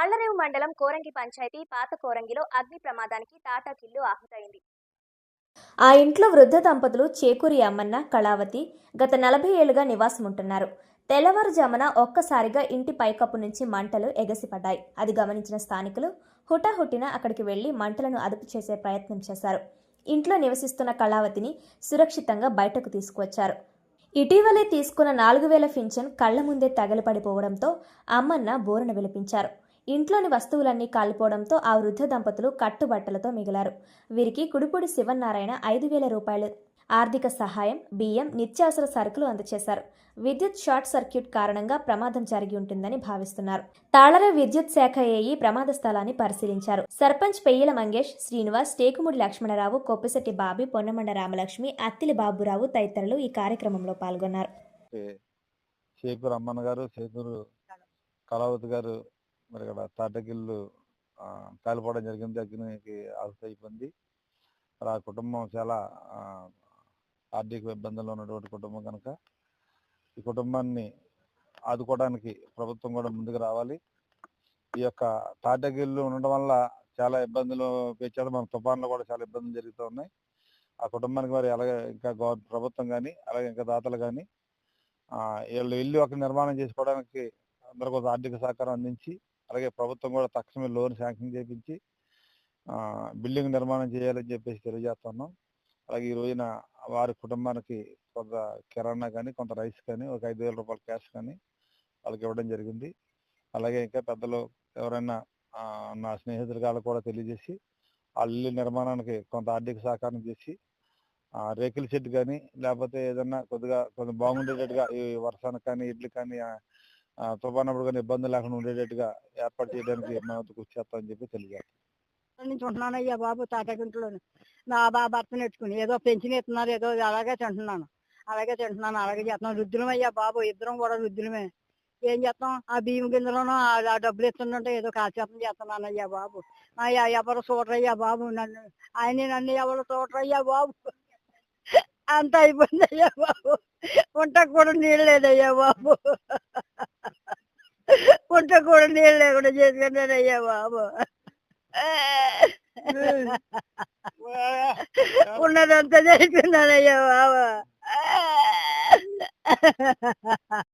తాళ్ళరేవు మండలం కోరంగి పంచాయతీ పాత కోరంగిలో అగ్ని ప్రమాదానికి తాటాకిల్లు ఆహుతైంది. ఆ ఇంట్లో వృద్ధ దంపతులు చేకూరి అమ్మన్న కళావతి గత నలభై ఏళ్ళుగా నివాసం ఉంటున్నారు తెల్లవారుజామున ఒక్కసారిగా ఇంటి పైకప్పు నుంచి మంటలు ఎగసిపడ్డాయి. అది గమనించిన స్థానికులు హుటాహుటిన అక్కడికి వెళ్ళి మంటలను అదుపు చేసే ప్రయత్నం చేశారు. ఇంట్లో నివసిస్తున్న కళావతిని సురక్షితంగా బయటకు తీసుకువచ్చారు. ఇటీవలే తీసుకున్న నాలుగు వేల పింఛన్ కళ్ళ ముందే తగలపడిపోవడంతో అమ్మన్న బోరున విలిపించారు. ఇంట్లోని వస్తువులన్నీ కాలిపోవడంతో ఆ వృద్ధ దంపతులు కట్టుబట్టలతో మిగిలారు. వీరికి కుడిపూడి శివనారాయణ ఐదు వేల రూపాయలు ఆర్థిక సహాయం బియ్యం నిత్యావసర సరుకులు అందజేశారు విద్యుత్ షార్ట్ సర్క్యూట్ కారణంగా ప్రమాదం జరిగి ఉంటుందని భావిస్తున్నారు. తాళర విద్యుత్ శాఖ ఏఈ ప్రమాద స్థలాన్ని పరిశీలించారు. సర్పంచ్ పెయ్యల మంగేష్ శ్రీనివాస్ టేకుముడి లక్ష్మణరావు కొప్పిశెట్టి బాబి పొన్నమండ రామలక్ష్మి అత్తిలి బాబురావు తదితరులు ఈ కార్యక్రమంలో పాల్గొన్నారు. గారు కళావతి గారు మరి ఇక్కడ తాటకిల్లు కాలిపోవడం జరిగింది. అగ్నికి ఆహుతి అయిపోయింది. మరి ఆ కుటుంబం చాలా ఆర్థిక ఇబ్బందుల్లో ఉన్నటువంటి కుటుంబం కనుక ఈ కుటుంబాన్ని ఆదుకోవడానికి ప్రభుత్వం కూడా ముందుకు రావాలి. ఈ యొక్క తాటగిల్లు ఉండడం వల్ల చాలా ఇబ్బందులు పెంచాడు మన తుఫాన్లో కూడా చాలా ఇబ్బందులు జరుగుతూ ఉన్నాయి. ఆ కుటుంబానికి మరి అలాగే ఇంకా ప్రభుత్వం కానీ అలాగే ఇంకా దాతలు కానీ వీళ్ళు ఇల్లు ఒక నిర్మాణం చేసుకోవడానికి అందరూ కొంత ఆర్థిక సహకారం అందించి అలాగే ప్రభుత్వం కూడా తక్షణమే లోన్ శాంక్షన్ చేపించి బిల్డింగ్ నిర్మాణం చేయాలని చెప్పేసి తెలియజేస్తున్నాం. అలాగే ఈ రోజున వారి కుటుంబానికి కొంత కిరాణా కానీ కొంత రైస్ కానీ ఒక ఐదు వేల రూపాయల క్యాష్ కానీ వాళ్ళకి ఇవ్వడం జరిగింది. అలాగే ఇంకా పెద్దలు ఎవరైనా నా స్నేహితులు వాళ్ళకు కూడా తెలియజేసి వాళ్ళ ఇల్లు నిర్మాణానికి కొంత ఆర్థిక సహకారం చేసి రేకుల షెడ్ కానీ లేకపోతే ఏదన్నా కొద్దిగా కొంచెం బాగుండేటట్టుగా ఈ వర్షానికి కానీ ఇడ్లు కానీ తుఫానప్పుడు కానీ ఇబ్బంది లేకుండా ఉండేటట్టుగా ఏర్పాటు చేయడానికి మేము కృషి చేస్తామని చెప్పి తెలియజేస్తాం. నుంచి ఉంటున్నానయ్యా బాబు తాటగింట్లో నా బా భర్త నెట్టుకుని ఏదో పెంచిన ఇస్తున్నారు ఏదో అలాగే తింటున్నాను. అలాగే తింటున్నాను అలాగే చేస్తున్నాను. రుద్రం అయ్యా బాబు ఇద్దరం కూడా రుద్రమే ఏం చేస్తాం? ఆ బియ్యం గింజలోనూ ఆ- డబ్బులు ఇస్తుంటే ఏదో కాచేతం చేస్తున్నాను అయ్యా బాబు అయ్యా ఎవరు చూడరయ్యా బాబు నన్ను? ఆయన నన్ను ఎవరు చూడరయ్యా బాబు? అంత అయిపోయింది అయ్యా బాబు. వంటకు కూడా నీళ్ళు లేదయ్యా బాబు. వంట కూడా నీళ్ళు లేకుండా చేసుకున్నానయ్యా బాబు ఉన్నదంతా చేసుకున్నానయ్యా బాబు